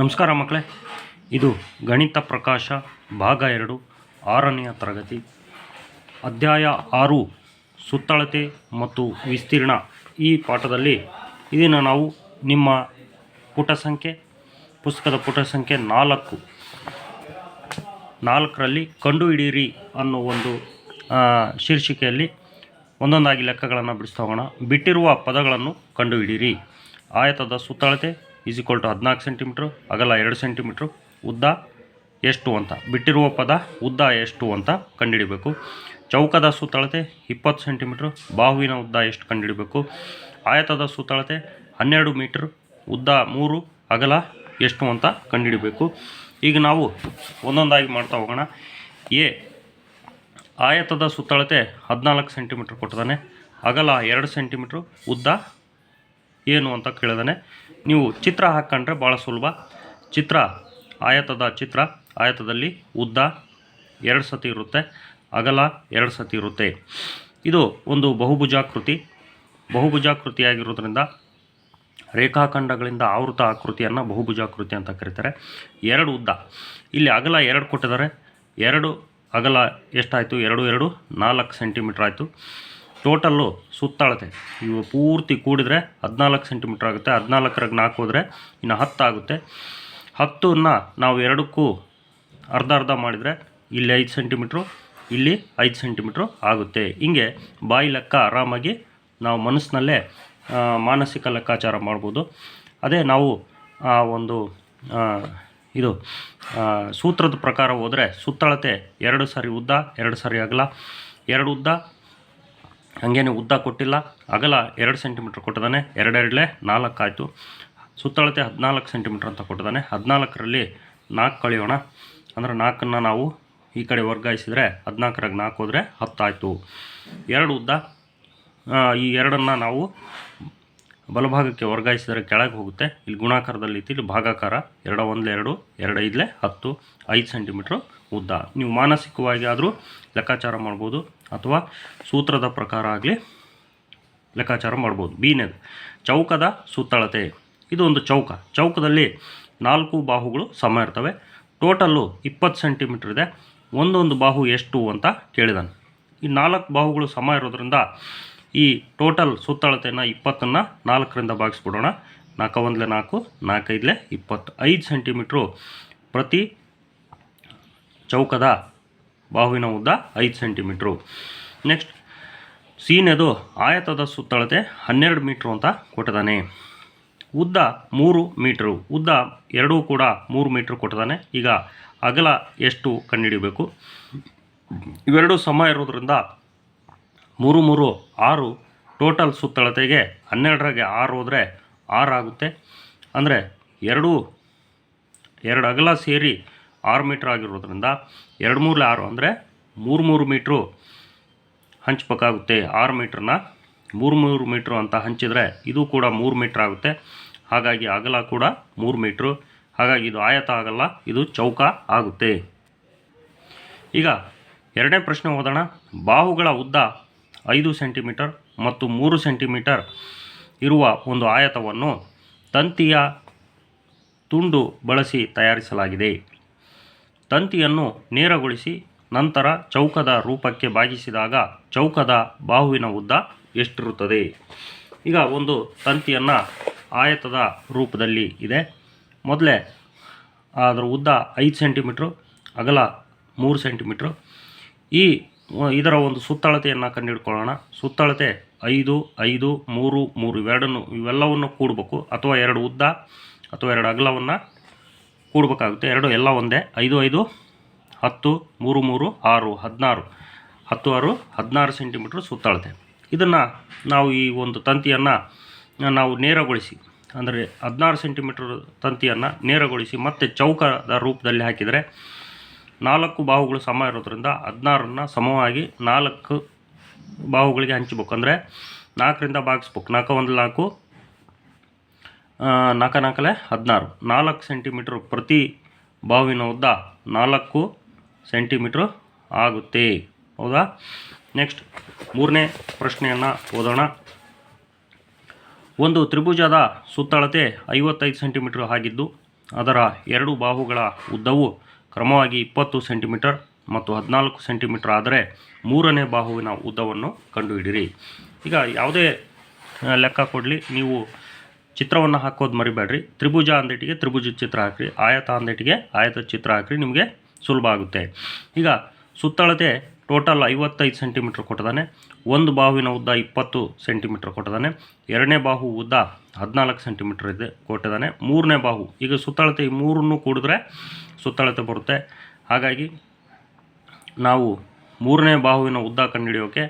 ನಮಸ್ಕಾರ ಮಕ್ಕಳೇ. ಇದು ಗಣಿತ ಪ್ರಕಾಶ ಭಾಗ ಎರಡು, ಆರನೆಯ ತರಗತಿ. ಅಧ್ಯಾಯ ಆರು, ಸುತ್ತಳತೆ ಮತ್ತು ವಿಸ್ತೀರ್ಣ ಈ ಪಾಠದಲ್ಲಿ ಇದನ್ನು ನಾವು ನಿಮ್ಮ ಪುಟ ಸಂಖ್ಯೆ, ಪುಸ್ತಕದ ಪುಟ ಸಂಖ್ಯೆ ನಾಲ್ಕು, ನಾಲ್ಕರಲ್ಲಿ ಕಂಡುಹಿಡಿಯಿರಿ ಅನ್ನೋ ಒಂದು ಶೀರ್ಷಿಕೆಯಲ್ಲಿ ಒಂದೊಂದಾಗಿ ಲೆಕ್ಕಗಳನ್ನು ಬಿಡಿಸ್ತಾ ಹೋಗೋಣ. ಬಿಟ್ಟಿರುವ ಪದಗಳನ್ನು ಕಂಡುಹಿಡಿಯಿರಿ. ಆಯತದ ಸುತ್ತಳತೆ ಈಸ್ ಈಕ್ವಲ್ ಟು ಹದಿನಾಲ್ಕು ಸೆಂಟಿಮೀಟ್ರ್ ಅಗಲ ಎರಡು ಸೆಂಟಿಮೀಟ್ರು ಉದ್ದ ಎಷ್ಟು ಅಂತ. ಬಿಟ್ಟಿರುವ ಪದ ಉದ್ದ ಎಷ್ಟು ಅಂತ ಕಂಡುಹಿಡಿಬೇಕು. ಚೌಕದ ಸುತ್ತಳತೆ ಇಪ್ಪತ್ತು ಸೆಂಟಿಮೀಟ್ರು, ಬಾಹುವಿನ ಉದ್ದ ಎಷ್ಟು ಕಂಡುಹಿಡಿಬೇಕು. ಆಯತದ ಸುತ್ತಳತೆ ಹನ್ನೆರಡು ಮೀಟ್ರ್, ಉದ್ದ ಮೂರು, ಅಗಲ ಎಷ್ಟು ಅಂತ ಕಂಡುಹಿಡಿಬೇಕು. ಈಗ ನಾವು ಒಂದೊಂದಾಗಿ ಮಾಡ್ತಾ ಹೋಗೋಣ. ಎ, ಆಯತದ ಸುತ್ತಳತೆ ಹದಿನಾಲ್ಕು ಸೆಂಟಿಮೀಟ್ರ್ ಕೊಟ್ಟಿದ್ದಾನೆ. ಅಗಲ ಎರಡು ಸೆಂಟಿಮೀಟ್ರು, ಉದ್ದ ಏನು ಅಂತ ಕೇಳಿದಾನೆ. ನೀವು ಚಿತ್ರ ಹಾಕ್ಕೊಂಡ್ರೆ ಭಾಳ ಸುಲಭ. ಚಿತ್ರ, ಆಯತದ ಚಿತ್ರ, ಆಯತದಲ್ಲಿ ಉದ್ದ ಎರಡು ಸತಿ ಇರುತ್ತೆ, ಅಗಲ ಎರಡು ಸತಿ ಇರುತ್ತೆ. ಇದು ಒಂದು ಬಹುಭುಜಾಕೃತಿ. ಬಹುಭುಜಾಕೃತಿಯಾಗಿರೋದ್ರಿಂದ ರೇಖಾಖಂಡಗಳಿಂದ ಆವೃತ ಆಕೃತಿಯನ್ನು ಬಹುಭುಜಾಕೃತಿ ಅಂತ ಕರೀತಾರೆ. ಎರಡು ಉದ್ದ. ಇಲ್ಲಿ ಅಗಲ ಎರಡು ಕೊಟ್ಟಿದ್ದಾರೆ. ಎರಡು ಅಗಲ ಎಷ್ಟಾಯಿತು? ಎರಡು ಎರಡು, ನಾಲ್ಕು ಸೆಂಟಿಮೀಟ್ರ್ ಆಯಿತು. ಟೋಟಲ್ಲು ಸುತ್ತಳತೆ ಇವು ಪೂರ್ತಿ ಕೂಡಿದರೆ ಹದಿನಾಲ್ಕು ಸೆಂಟಿಮೀಟ್ರ್ ಆಗುತ್ತೆ. ಹದಿನಾಲ್ಕರಾಗ ನಾಲ್ಕು ಹೋದರೆ ಇನ್ನು ಹತ್ತು ಆಗುತ್ತೆ. ಹತ್ತನ್ನು ನಾವು ಎರಡಕ್ಕೂ ಅರ್ಧ ಅರ್ಧ ಮಾಡಿದರೆ ಇಲ್ಲಿ ಐದು ಸೆಂಟಿಮೀಟ್ರು, ಇಲ್ಲಿ ಐದು ಸೆಂಟಿಮೀಟ್ರು ಆಗುತ್ತೆ. ಹಿಂಗೆ ಬಾಯಿ ಲೆಕ್ಕ ಆರಾಮಾಗಿ ನಾವು ಮನಸ್ಸಿನಲ್ಲೇ ಮಾನಸಿಕ ಲೆಕ್ಕಾಚಾರ ಮಾಡ್ಬೋದು. ಅದೇ ನಾವು, ಆ, ಒಂದು ಇದು ಸೂತ್ರದ ಪ್ರಕಾರ ಹೋದರೆ ಸುತ್ತಳತೆ ಎರಡು ಸಾರಿ ಉದ್ದ, ಎರಡು ಸಾರಿ ಅಗಲ. ಎರಡು ಉದ್ದ ಹಾಗೇನೆ ಉದ್ದ ಕೊಟ್ಟಿಲ್ಲ. ಅಗಲ ಎರಡು ಸೆಂಟಿಮೀಟ್ರ್ ಕೊಟ್ಟಿದ್ದಾನೆ. ಎರಡೆರಡಲೇ ನಾಲ್ಕು ಆಯಿತು. ಸುತ್ತಳತೆ ಹದಿನಾಲ್ಕು ಸೆಂಟಿಮೀಟ್ರ್ ಅಂತ ಕೊಟ್ಟಿದ್ದಾನೆ. ಹದಿನಾಲ್ಕರಲ್ಲಿ ನಾಲ್ಕು ಕಳೆಯೋಣ. ಅಂದರೆ ನಾಲ್ಕನ್ನು ನಾವು ಈ ಕಡೆ ವರ್ಗಾಯಿಸಿದರೆ ಹದಿನಾಲ್ಕರಾಗ ನಾಲ್ಕು ಹೋದರೆ ಹತ್ತಾಯಿತು. ಎರಡು ಉದ್ದ. ಈ ಎರಡನ್ನು ನಾವು ಬಲಭಾಗಕ್ಕೆ ವರ್ಗಾಯಿಸಿದರೆ ಕೆಳಗೆ ಹೋಗುತ್ತೆ. ಇಲ್ಲಿ ಗುಣಾಕಾರದಲ್ಲಿ ಇಲ್ಲಿ ಭಾಗಾಕಾರ. ಎರಡು ಒಂದು ಎರಡು ಎರಡು ಐದಲೇ ಹತ್ತು, ಐದು ಸೆಂಟಿಮೀಟ್ರ್ ಉದ್ದ. ನೀವು ಮಾನಸಿಕವಾಗಿ ಆದರೂ ಲೆಕ್ಕಾಚಾರ ಮಾಡ್ಬೋದು. ಅಥವಾ ಸೂತ್ರದ ಪ್ರಕಾರ ಆಗಲಿ ಲೆಕ್ಕಾಚಾರ ಮಾಡ್ಬೋದು. ಬೀನೆದು. ಚೌಕದ ಸುತ್ತಳತೆ. ಇದು ಒಂದು ಚೌಕ. ಚೌಕದಲ್ಲಿ ನಾಲ್ಕು ಬಾಹುಗಳು ಸಮ ಇರ್ತವೆ. ಟೋಟಲ್ಲು ಇಪ್ಪತ್ತು ಸೆಂಟಿಮೀಟ್ರ್ ಇದೆ. ಒಂದೊಂದು ಬಾಹು ಎಷ್ಟು ಅಂತ ಕೇಳಿದಾನೆ. ಈ ನಾಲ್ಕು ಬಾಹುಗಳು ಸಮ ಇರೋದ್ರಿಂದ ಈ ಟೋಟಲ್ ಸುತ್ತಳತೆಯನ್ನು ಇಪ್ಪತ್ತನ್ನು ನಾಲ್ಕರಿಂದ ಭಾಗಿಸ್ಬಿಡೋಣ. ನಾಲ್ಕು ಒಂದಲೆ ನಾಲ್ಕು, ನಾಲ್ಕೈದಲೆ ಇಪ್ಪತ್ತು. ಐದು ಸೆಂಟಿಮೀಟ್ರು ಪ್ರತಿ ಚೌಕದ ಬಾಹುವಿನ ಉದ್ದ ಐದು ಸೆಂಟಿಮೀಟ್ರು. ನೆಕ್ಸ್ಟ್ ಸೀನೆದು ಆಯತದ ಸುತ್ತಳತೆ ಹನ್ನೆರಡು ಮೀಟ್ರು ಅಂತ ಕೊಟ್ಟಿದ್ದಾನೆ ಉದ್ದ ಮೂರು ಮೀಟ್ರು. ಉದ್ದ ಎರಡೂ ಕೂಡ ಮೂರು ಮೀಟ್ರ್ ಕೊಟ್ಟಿದ್ದಾನೆ ಈಗ ಅಗಲ ಎಷ್ಟು ಕಂಡುಹಿಡಿಬೇಕು? ಇವೆರಡೂ ಸಮ ಇರೋದ್ರಿಂದ ಮೂರು ಮೂರು ಆರು ಟೋಟಲ್ ಸುತ್ತಳತೆಗೆ ಹನ್ನೆರಡರಾಗೆ ಆರು ಹೋದರೆ ಆರು ಆಗುತ್ತೆ. ಅಂದರೆ ಎರಡು ಎರಡು ಅಗಲ ಸೇರಿ ಆರು ಮೀಟ್ರ್ ಆಗಿರೋದ್ರಿಂದ ಎರಡು ಮೂರು ಆರು ಅಂದರೆ ಮೂರು ಮೂರು ಮೀಟ್ರು ಹಂಚಬೇಕಾಗುತ್ತೆ ಆರು ಮೀಟ್ರನ್ನ ಮೂರು ಮೂರು ಮೀಟ್ರು ಅಂತ ಹಂಚಿದರೆ ಇದು ಕೂಡ ಮೂರು ಮೀಟ್ರ್ ಆಗುತ್ತೆ. ಹಾಗಾಗಿ ಅಗಲ ಕೂಡ ಮೂರು ಮೀಟ್ರು. ಹಾಗಾಗಿ ಇದು ಆಯತ ಆಗಲ್ಲ ಇದು ಚೌಕ ಆಗುತ್ತೆ. ಈಗ ಎರಡನೇ ಪ್ರಶ್ನೆ ಓದೋಣ. ಬಾಹುಗಳ ಉದ್ದ ಐದು ಸೆಂಟಿಮೀಟರ್ ಮತ್ತು ಮೂರು ಸೆಂಟಿಮೀಟರ್ ಇರುವ ಒಂದು ಆಯತವನ್ನು ತಂತಿಯ ತುಂಡು ಬಳಸಿ ತಯಾರಿಸಲಾಗಿದೆ. ತಂತಿಯನ್ನು ನೇರಗೊಳಿಸಿ ನಂತರ ಚೌಕದ ರೂಪಕ್ಕೆ ಬಾಗಿಸಿದಾಗ ಚೌಕದ ಬಾಹುವಿನ ಉದ್ದ ಎಷ್ಟಿರುತ್ತದೆ. ಈಗ ಒಂದು ತಂತಿಯನ್ನು ಆಯತದ ರೂಪದಲ್ಲಿ ಇದೆ. ಮೊದಲೇ ಅದರ ಉದ್ದ ಐದು ಸೆಂಟಿಮೀಟ್ರು, ಅಗಲ ಮೂರು ಸೆಂಟಿಮೀಟ್ರು. ಈ ಇದರ ಒಂದು ಸುತ್ತಳತೆಯನ್ನು ಕಂಡುಹಿಡ್ಕೊಳ್ಳೋಣ. ಸುತ್ತಳತೆ ಐದು ಐದು, ಮೂರು ಮೂರು ಇವೆರಡನ್ನು ಇವೆಲ್ಲವನ್ನು ಕೂಡಬೇಕು. ಅಥವಾ ಎರಡು ಉದ್ದ, ಅಥವಾ ಎರಡು ಅಗಲವನ್ನು ಕೂಡಬೇಕಾಗುತ್ತೆ ಎರಡು ಎಲ್ಲ ಒಂದೇ. ಐದು ಐದು, ಹತ್ತು, ಮೂರು ಮೂರು, ಆರು, ಹದಿನಾರು. ಹತ್ತು, ಆರು, ಹದಿನಾರು ಸೆಂಟಿಮೀಟ್ರ್ ಸುತ್ತಳತೆ. ಇದನ್ನು ನಾವು ಈ ಒಂದು ತಂತಿಯನ್ನು ನಾವು ನೇರಗೊಳಿಸಿ, ಅಂದರೆ ಹದಿನಾರು ಸೆಂಟಿಮೀಟ್ರ್ ತಂತಿಯನ್ನು ನೇರಗೊಳಿಸಿ ಮತ್ತೆ ಚೌಕದ ರೂಪದಲ್ಲಿ ಹಾಕಿದರೆ ನಾಲ್ಕು ಬಾಹುಗಳು ಸಮ ಇರೋದ್ರಿಂದ ಹದಿನಾರನ್ನು ಸಮವಾಗಿ ನಾಲ್ಕು ಬಾಹುಗಳಿಗೆ ಹಂಚಬೇಕು. ಅಂದರೆ ನಾಲ್ಕರಿಂದ ಭಾಗಿಸ್ಬೇಕು. ನಾಲ್ಕು, ಒಂದು, ನಾಲ್ಕು ಆ, ನಾಲ್ಕು ನಾಲ್ಕಲೆ ಹದಿನಾರು. ನಾಲ್ಕು ಸೆಂಟಿಮೀಟ್ರ್ ಪ್ರತಿ ಬಾವಿನ ಉದ್ದ ನಾಲ್ಕು ಸೆಂಟಿಮೀಟ್ರ್ ಆಗುತ್ತೆ. ಹೌದಾ? ನೆಕ್ಸ್ಟ್ ಮೂರನೇ ಪ್ರಶ್ನೆಯನ್ನು ಓದೋಣ. ಒಂದು ತ್ರಿಭುಜದ ಸುತ್ತಳತೆ ಐವತ್ತೈದು ಸೆಂಟಿಮೀಟ್ರ್ ಆಗಿದ್ದು ಅದರ ಎರಡು ಬಾಹುಗಳ ಉದ್ದವು ಕ್ರಮವಾಗಿ ಇಪ್ಪತ್ತು ಸೆಂಟಿಮೀಟರ್ ಮತ್ತು ಹದಿನಾಲ್ಕು ಸೆಂಟಿಮೀಟರ್ ಆದರೆ ಮೂರನೇ ಬಾಹುವಿನ ಉದ್ದವನ್ನು ಕಂಡುಹಿಡಿರಿ ಈಗ ಯಾವುದೇ ಲೆಕ್ಕ ಕೊಡಲಿ ನೀವು ಚಿತ್ರವನ್ನು ಹಾಕೋದು ಮರಿಬೇಡ್ರಿ. ತ್ರಿಭುಜ ಅಂದೇಟಿಗೆ ತ್ರಿಭುಜದ ಚಿತ್ರ ಹಾಕ್ರಿ. ಆಯತ ಅಂದೇಟಿಗೆ ಆಯತದ ಚಿತ್ರ ಹಾಕ್ರಿ, ನಿಮಗೆ ಸುಲಭ ಆಗುತ್ತೆ. ಈಗ ಸುತ್ತಳತೆ ಟೋಟಲ್ ಐವತ್ತೈದು ಸೆಂಟಿಮೀಟ್ರ್ ಕೊಟ್ಟಿದ್ದಾನೆ. ಒಂದು ಬಾಹುವಿನ ಉದ್ದ ಇಪ್ಪತ್ತು ಸೆಂಟಿಮೀಟ್ರ್ ಕೊಟ್ಟಿದ್ದಾನೆ. ಎರಡನೇ ಬಾಹು ಉದ್ದ ಹದಿನಾಲ್ಕು ಸೆಂಟಿಮೀಟ್ರ್ ಇದೆ ಕೊಟ್ಟಿದ್ದಾನೆ. ಮೂರನೇ ಬಾಹು, ಈಗ ಸುತ್ತಳತೆ ಈ ಮೂರನ್ನು ಕೂಡಿದ್ರೆ ಸುತ್ತಳತೆ ಬರುತ್ತೆ. ಹಾಗಾಗಿ ನಾವು ಮೂರನೇ ಬಾಹುವಿನ ಉದ್ದ ಕಂಡುಹಿಡಿಯೋಕೆ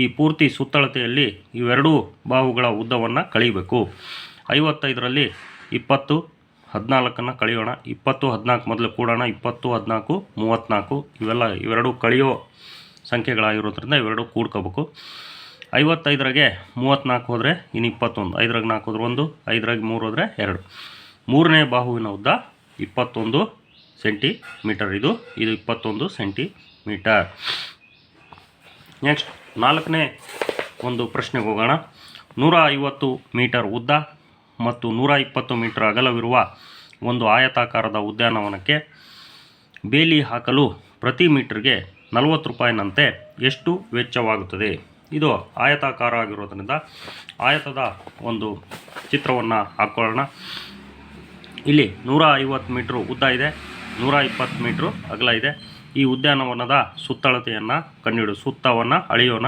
ಈ ಪೂರ್ತಿ ಸುತ್ತಳತೆಯಲ್ಲಿ ಇವೆರಡೂ ಬಾಹುಗಳ ಉದ್ದವನ್ನು ಕಳೀಬೇಕು ಐವತ್ತೈದರಲ್ಲಿ ಇಪ್ಪತ್ತು, ಹದಿನಾಲ್ಕನ್ನು ಕಳೆಯೋಣ. ಇಪ್ಪತ್ತು, ಹದಿನಾಲ್ಕು ಮೊದಲು ಕೂಡೋಣ. ಇಪ್ಪತ್ತು, ಹದಿನಾಲ್ಕು, ಮೂವತ್ತ್ನಾಲ್ಕು, ಇವೆಲ್ಲ ಇವೆರಡು ಕಳೆಯೋ ಸಂಖ್ಯೆಗಳಾಗಿರೋದ್ರಿಂದ ಇವೆರಡು ಕೂಡ್ಕೋಬೇಕು. ಐವತ್ತೈದರಾಗೆ ಮೂವತ್ತ್ನಾಲ್ಕು ಹೋದರೆ ಇನ್ನು ಇಪ್ಪತ್ತೊಂದು. ಐದರಾಗ ನಾಲ್ಕು ಹೋದ್ರೆ ಒಂದು, ಐದರಾಗ ಮೂರು ಹೋದರೆ ಎರಡು. ಮೂರನೇ ಬಾಹುವಿನ ಉದ್ದ ಇಪ್ಪತ್ತೊಂದು ಸೆಂಟಿಮೀಟರ್. ಇದು ಇದು ಇಪ್ಪತ್ತೊಂದು ಸೆಂಟಿಮೀಟರ್. ನೆಕ್ಸ್ಟ್ ನಾಲ್ಕನೇ ಒಂದು ಪ್ರಶ್ನೆಗೆ ಹೋಗೋಣ. ನೂರ ಐವತ್ತು ಮೀಟರ್ ಉದ್ದ ಮತ್ತು ನೂರ ಇಪ್ಪತ್ತು ಮೀಟರ್ ಅಗಲವಿರುವ ಒಂದು ಆಯತಾಕಾರದ ಉದ್ಯಾನವನಕ್ಕೆ ಬೇಲಿ ಹಾಕಲು ಪ್ರತಿ ಮೀಟರ್ಗೆ ನಲವತ್ತು ರೂಪಾಯಿನಂತೆ ಎಷ್ಟು ವೆಚ್ಚವಾಗುತ್ತದೆ? ಇದು ಆಯತಾಕಾರ ಆಗಿರೋದರಿಂದ ಆಯತದ ಒಂದು ಚಿತ್ರವನ್ನು ಹಾಕ್ಕೊಳ್ಳೋಣ ಇಲ್ಲಿ ನೂರ ಐವತ್ತು ಮೀಟ್ರ್ ಉದ್ದ ಇದೆ ನೂರ ಇಪ್ಪತ್ತು ಮೀಟ್ರ್ ಅಗಲ ಇದೆ. ಈ ಉದ್ಯಾನವನದ ಸುತ್ತಳತೆಯನ್ನು ಕಂಡುಹಿಡು ಸುತ್ತವನ್ನು ಅಳೆಯೋಣ.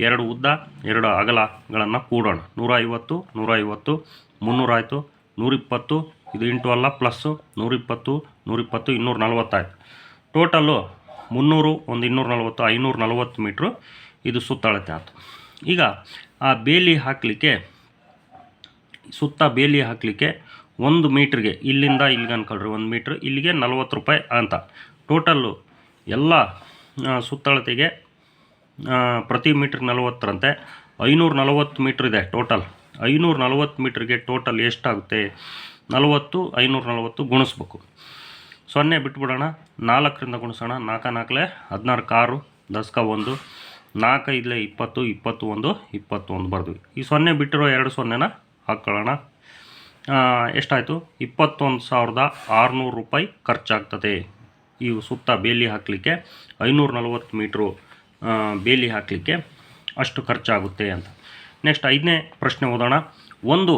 ಎರಡು ಉದ್ದ, ಎರಡು ಅಗಲಗಳನ್ನು ಕೂಡೋಣ. ನೂರ ಐವತ್ತು ನೂರ ಐವತ್ತು ಮುನ್ನೂರ ಆಯಿತು ನೂರಿಪ್ಪತ್ತು, ಇದು ಇಂಟು ಅಲ್ಲ, ಪ್ಲಸ್ಸು, ನೂರಿಪ್ಪತ್ತು ನೂರಿಪ್ಪತ್ತು, ಇನ್ನೂರ ನಲವತ್ತಾಯಿತು. ಟೋಟಲ್ಲು ಮುನ್ನೂರು, ಒಂದು ಇನ್ನೂರು ನಲವತ್ತು ಐನೂರು ನಲವತ್ತು ಮೀಟ್ರು ಇದು ಸುತ್ತಳತೆ ಆಯ್ತು. ಈಗ ಆ ಬೇಲಿ ಹಾಕಲಿಕ್ಕೆ, ಸುತ್ತ ಬೇಲಿ ಹಾಕಲಿಕ್ಕೆ ಒಂದು ಮೀಟ್ರಿಗೆ ಇಲ್ಲಿಂದ ಇಲ್ಲಿಗೆ ಅನ್ಕೊಳ್ರಿ, ಒಂದು ಮೀಟ್ರ್, ಇಲ್ಲಿಗೆ ನಲ್ವತ್ತು ರೂಪಾಯಿ ಅಂತ. ಟೋಟಲ್ಲು ಎಲ್ಲ ಸುತ್ತಳತೆಗೆ ಪ್ರತಿ ಮೀಟ್ರ್ ನಲವತ್ತರಂತೆ, ಐನೂರು ನಲವತ್ತು ಮೀಟ್ರ್ ಇದೆ ಟೋಟಲ್. ಐನೂರ ನಲವತ್ತು ಮೀಟ್ರಿಗೆ ಟೋಟಲ್ ಎಷ್ಟಾಗುತ್ತೆ? ನಲವತ್ತು, ಐನೂರ ನಲವತ್ತು ಗುಣಿಸ್ಬೇಕು. ಸೊನ್ನೆ ಬಿಟ್ಬಿಡೋಣ. ನಾಲ್ಕರಿಂದ ಗುಣಿಸೋಣ. ನಾಲ್ಕು ನಾಲ್ಕಲೆ ಹದಿನಾರು ಕಾರು, ದಸ್ಕ ಒಂದು ನಾಲ್ಕೈದಲೆ ಇಪ್ಪತ್ತು ಇಪ್ಪತ್ತು ಒಂದು ಇಪ್ಪತ್ತೊಂದು ಬರೆದ್ವಿ. ಈ ಸೊನ್ನೆ ಬಿಟ್ಟಿರೋ ಎರಡು ಸೊನ್ನೆನ ಹಾಕ್ಕೊಳ್ಳೋಣ ಎಷ್ಟಾಯಿತು? ಇಪ್ಪತ್ತೊಂದು ಸಾವಿರದ ಆರುನೂರು ರೂಪಾಯಿ ಖರ್ಚಾಗ್ತದೆ. ಈ ಸುತ್ತ ಬೇಲಿ ಹಾಕಲಿಕ್ಕೆ, ಐನೂರ ನಲವತ್ತು ಮೀಟ್ರು ಬೇಲಿ ಹಾಕಲಿಕ್ಕೆ ಅಷ್ಟು ಖರ್ಚಾಗುತ್ತೆ ಅಂತ. ನೆಕ್ಸ್ಟ್ ಐದನೇ ಪ್ರಶ್ನೆ ಓದೋಣ. ಒಂದು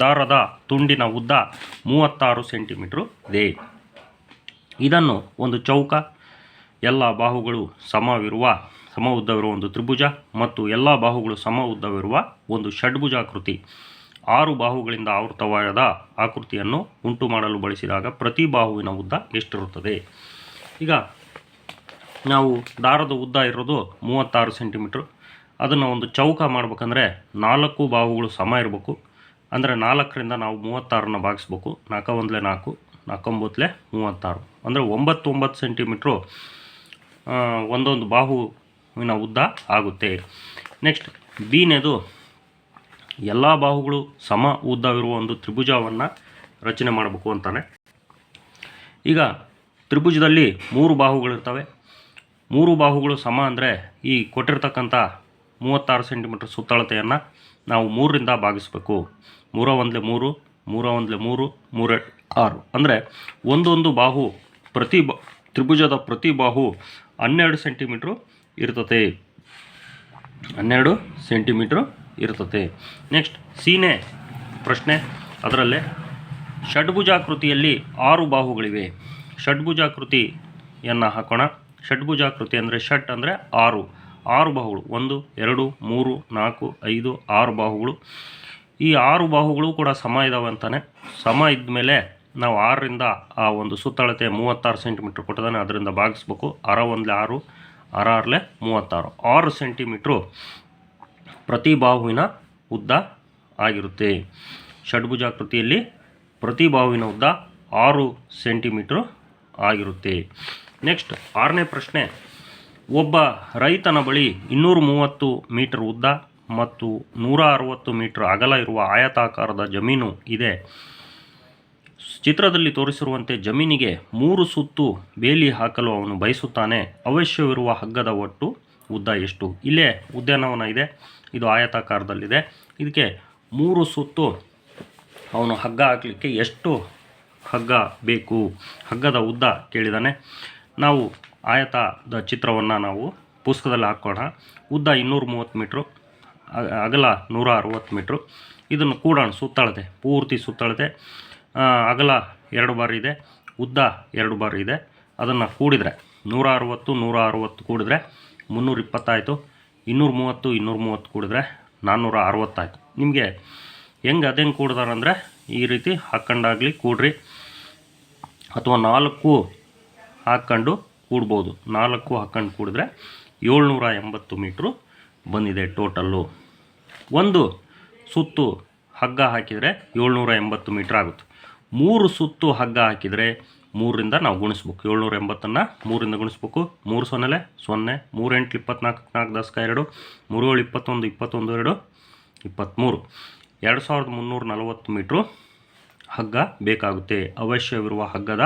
ದಾರದ ತುಂಡಿನ ಉದ್ದ ಮೂವತ್ತಾರು ಸೆಂಟಿಮೀಟ್ರು ಇದೆ. ಇದನ್ನು ಒಂದು ಚೌಕ, ಎಲ್ಲ ಬಾಹುಗಳು ಸಮವಿರುವ ಸಮ ಉದ್ದವಿರುವ ಒಂದು ತ್ರಿಭುಜ ಮತ್ತು ಎಲ್ಲ ಬಾಹುಗಳು ಸಮ ಉದ್ದವಿರುವ ಒಂದು ಷಡ್ಭುಜಾಕೃತಿ ಆರು ಬಾಹುಗಳಿಂದ ಆವೃತವಾದ ಆಕೃತಿಯನ್ನು ಉಂಟು ಮಾಡಲು ಬಳಸಿದಾಗ ಪ್ರತಿ ಬಾಹುವಿನ ಉದ್ದ ಎಷ್ಟಿರುತ್ತದೆ? ಈಗ ನಾವು ದಾರದ ಉದ್ದ ಇರೋದು ಮೂವತ್ತಾರು ಸೆಂಟಿಮೀಟ್ರ್. ಅದನ್ನು ಒಂದು ಚೌಕ ಮಾಡ್ಬೇಕಂದ್ರೆ ನಾಲ್ಕು ಬಾಹುಗಳು ಸಮ ಇರಬೇಕು. ಅಂದರೆ ನಾಲ್ಕರಿಂದ ನಾವು ಮೂವತ್ತಾರನ್ನು ಭಾಗಿಸ್ಬೇಕು. ನಾಲ್ಕ ಒಂದಲೇ ನಾಲ್ಕು, ನಾಲ್ಕೊಂಬತ್ತಲೆ ಮೂವತ್ತಾರು. ಅಂದರೆ ಒಂಬತ್ತೊಂಬತ್ತು ಒಂಬತ್ತು ಸೆಂಟಿಮೀಟ್ರು ಒಂದೊಂದು ಬಾಹುವಿನ ಉದ್ದ ಆಗುತ್ತೆ. ನೆಕ್ಸ್ಟ್, ಬೀನೆದು ಎಲ್ಲ ಬಾಹುಗಳು ಸಮ ಉದ್ದವಿರುವ ಒಂದು ತ್ರಿಭುಜವನ್ನು ರಚನೆ ಮಾಡಬೇಕು ಅಂತಾನೆ. ಈಗ ತ್ರಿಭುಜದಲ್ಲಿ ಮೂರು ಬಾಹುಗಳಿರ್ತವೆ. ಮೂರು ಬಾಹುಗಳು ಸಮ ಅಂದರೆ ಈ ಕೊಟ್ಟಿರ್ತಕ್ಕಂಥ ಮೂವತ್ತಾರು ಸೆಂಟಿಮೀಟ್ರ್ ಸುತ್ತಳತೆಯನ್ನು ನಾವು ಮೂರರಿಂದ ಭಾಗಿಸಬೇಕು. ಮೂರ ಒಂದಲೆ ಮೂರು, ಮೂರ ಒಂದಲೆ ಮೂರು, ಮೂರ ಆರು. ಅಂದರೆ ಒಂದೊಂದು ಬಾಹು ಪ್ರತಿ ಬ, ತ್ರಿಭುಜದ ಪ್ರತಿ ಬಾಹು ಹನ್ನೆರಡು ಸೆಂಟಿಮೀಟ್ರು ಇರ್ತತೆ. ಹನ್ನೆರಡು ಸೆಂಟಿಮೀಟ್ರು ಇರ್ತತೆ. ನೆಕ್ಸ್ಟ್ ಸೀನೆ ಪ್ರಶ್ನೆ. ಅದರಲ್ಲೇ ಷಡ್ಭುಜಾಕೃತಿಯಲ್ಲಿ ಆರು ಬಾಹುಗಳಿವೆ. ಷಡ್ಭುಜಾಕೃತಿಯನ್ನು ಹಾಕೋಣ. ಷಡ್ಭುಜಾಕೃತಿ ಅಂದರೆ ಷಟ್ ಅಂದರೆ ಆರು. ಆರು ಬಾಹುಗಳು. ಒಂದು, ಎರಡು, ಮೂರು, ನಾಲ್ಕು, ಐದು, ಆರು ಬಾಹುಗಳು. ಈ ಆರು ಬಾಹುಗಳು ಕೂಡ ಸಮ ಇದ್ದಾವೆ ಅಂತಾನೆ. ಸಮ ಇದ್ಮೇಲೆ ನಾವು ಆರರಿಂದ ಆ ಒಂದು ಸುತ್ತಳತೆ ಮೂವತ್ತಾರು ಸೆಂಟಿಮೀಟ್ರ್ ಕೊಟ್ಟಿದ್ದಾನೆ ಅದರಿಂದ ಭಾಗಿಸ್ಬೇಕು. ಅರ ಒಂದಲೆ ಆರು, ಅರ ಆರಲೆ ಮೂವತ್ತಾರು. ಆರು ಸೆಂಟಿಮೀಟ್ರು ಪ್ರತಿ ಬಾಹುವಿನ ಉದ್ದ ಆಗಿರುತ್ತೆ. ಷಡ್ಭುಜಾಕೃತಿಯಲ್ಲಿ ಪ್ರತಿ ಬಾಹುವಿನ ಉದ್ದ ಆರು ಸೆಂಟಿಮೀಟ್ರು ಆಗಿರುತ್ತೆ. ನೆಕ್ಸ್ಟ್ ಆರನೇ ಪ್ರಶ್ನೆ. ಒಬ್ಬ ರೈತನ ಬಳಿ ಇನ್ನೂರ ಮೂವತ್ತು ಮೀಟರ್ ಉದ್ದ ಮತ್ತು ನೂರ ಅರವತ್ತು ಮೀಟರ್ ಅಗಲ ಇರುವ ಆಯತಾಕಾರದ ಜಮೀನು ಇದೆ. ಚಿತ್ರದಲ್ಲಿ ತೋರಿಸಿರುವಂತೆ ಜಮೀನಿಗೆ ಮೂರು ಸುತ್ತು ಬೇಲಿ ಹಾಕಲು ಅವನು ಬಯಸುತ್ತಾನೆ. ಅವಶ್ಯವಿರುವ ಹಗ್ಗದ ಒಟ್ಟು ಉದ್ದ ಎಷ್ಟು? ಇಲ್ಲೇ ಉದ್ಯಾನವನ ಇದೆ. ಇದು ಆಯತಾಕಾರದಲ್ಲಿದೆ. ಇದಕ್ಕೆ ಮೂರು ಸುತ್ತು ಅವನು ಹಗ್ಗ ಹಾಕಲಿಕ್ಕೆ ಎಷ್ಟು ಹಗ್ಗ ಬೇಕು? ಹಗ್ಗದ ಉದ್ದ ಕೇಳಿದಾನೆ. ನಾವು ಆಯತದ ಚಿತ್ರವನ್ನು ನಾವು ಪುಸ್ತಕದಲ್ಲಿ ಹಾಕೋಣ ಉದ್ದ ಇನ್ನೂರ ಮೂವತ್ತು ಮೀಟ್ರು ಅಗಲ ನೂರ ಅರವತ್ತು ಮೀಟ್ರು. ಇದನ್ನು ಕೂಡೋಣ ಸುತ್ತಳತೆ ಪೂರ್ತಿ ಸುತ್ತಳತೆ ಅಗಲ ಎರಡು ಬಾರಿ ಇದೆ, ಉದ್ದ ಎರಡು ಬಾರಿ ಇದೆ. ಅದನ್ನು ಕೂಡಿದರೆ ನೂರ ಅರವತ್ತು ನೂರ ಅರವತ್ತು ಕೂಡಿದ್ರೆ ಮುನ್ನೂರ ಇಪ್ಪತ್ತಾಯಿತು ಇನ್ನೂರ ಮೂವತ್ತು ಇನ್ನೂರ ಮೂವತ್ತು ಕೂಡಿದ್ರೆ ನಾನ್ನೂರ ಅರವತ್ತಾಯಿತು ನಿಮಗೆ ಹೆಂಗೆ ಅದೇನು ಕೂಡಿದಾರಂದರೆ ಈ ರೀತಿ ಹಾಕ್ಕೊಂಡಾಗಲಿ ಕೂಡ್ರಿ. ಅಥವಾ ನಾಲ್ಕು ಹಾಕ್ಕೊಂಡು ಕೂಡ್ಬೋದು. ನಾಲ್ಕು ಹಾಕ್ಕೊಂಡು ಕೂಡಿದ್ರೆ ಏಳ್ನೂರ ಎಂಬತ್ತು ಮೀಟ್ರು ಬಂದಿದೆ ಟೋಟಲ್ಲು. ಒಂದು ಸುತ್ತು ಹಗ್ಗ ಹಾಕಿದರೆ ಏಳ್ನೂರ ಎಂಬತ್ತು ಮೀಟ್ರ್ ಆಗುತ್ತೆ. ಮೂರು ಸುತ್ತು ಹಗ್ಗ ಹಾಕಿದರೆ ಮೂರರಿಂದ ನಾವು ಗುಣಿಸ್ಬೇಕು. ಏಳ್ನೂರ ಎಂಬತ್ತನ್ನು ಮೂರಿಂದ ಗುಣಿಸ್ಬೇಕು. ಮೂರು ಸೊನ್ನೆಲೆ, ಸೊನ್ನೆ, ಮೂರೆಂಟು, ಇಪ್ಪತ್ನಾಲ್ಕು ನಾಲ್ಕು ದಶಕ ಎರಡು ಮೂರು ಏಳು ಇಪ್ಪತ್ತೊಂದು ಇಪ್ಪತ್ತೊಂದು, ಎರಡು ಇಪ್ಪತ್ತ್ಮೂರು ಎರಡು ಸಾವಿರದ ಮುನ್ನೂರ ನಲವತ್ತು ಮೀಟ್ರು ಹಗ್ಗ ಬೇಕಾಗುತ್ತೆ. ಅವಶ್ಯವಿರುವ ಹಗ್ಗದ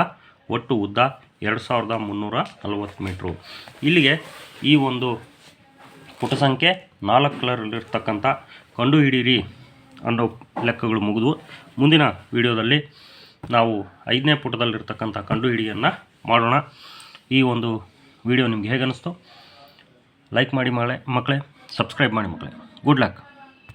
ಒಟ್ಟು ಉದ್ದ ಎರಡು ಸಾವಿರದ ಮುನ್ನೂರ ನಲವತ್ತು ಮೀಟ್ರು ಇಲ್ಲಿಗೆ ಈ ಒಂದು ಪುಟ ಸಂಖ್ಯೆ ನಾಲ್ಕು ಕಲರಲ್ಲಿರ್ತಕ್ಕಂಥ ಕಂಡುಹಿಡೀರಿ ಅನ್ನೋ ಲೆಕ್ಕಗಳು ಮುಗಿದು ಮುಂದಿನ ವಿಡಿಯೋದಲ್ಲಿ ನಾವು ಐದನೇ ಪುಟದಲ್ಲಿರ್ತಕ್ಕಂಥ ಕಂಡುಹಿಡಿಯನ್ನು ಮಾಡೋಣ. ಈ ಒಂದು ವಿಡಿಯೋ ನಿಮ್ಗೆ ಹೇಗೆ ಅನ್ನಿಸ್ತು ಲೈಕ್ ಮಾಡಿ ಮಳೆ ಮಕ್ಕಳೇ ಸಬ್ಸ್ಕ್ರೈಬ್ ಮಾಡಿ ಮಕ್ಕಳೇ ಗುಡ್ ಲಕ್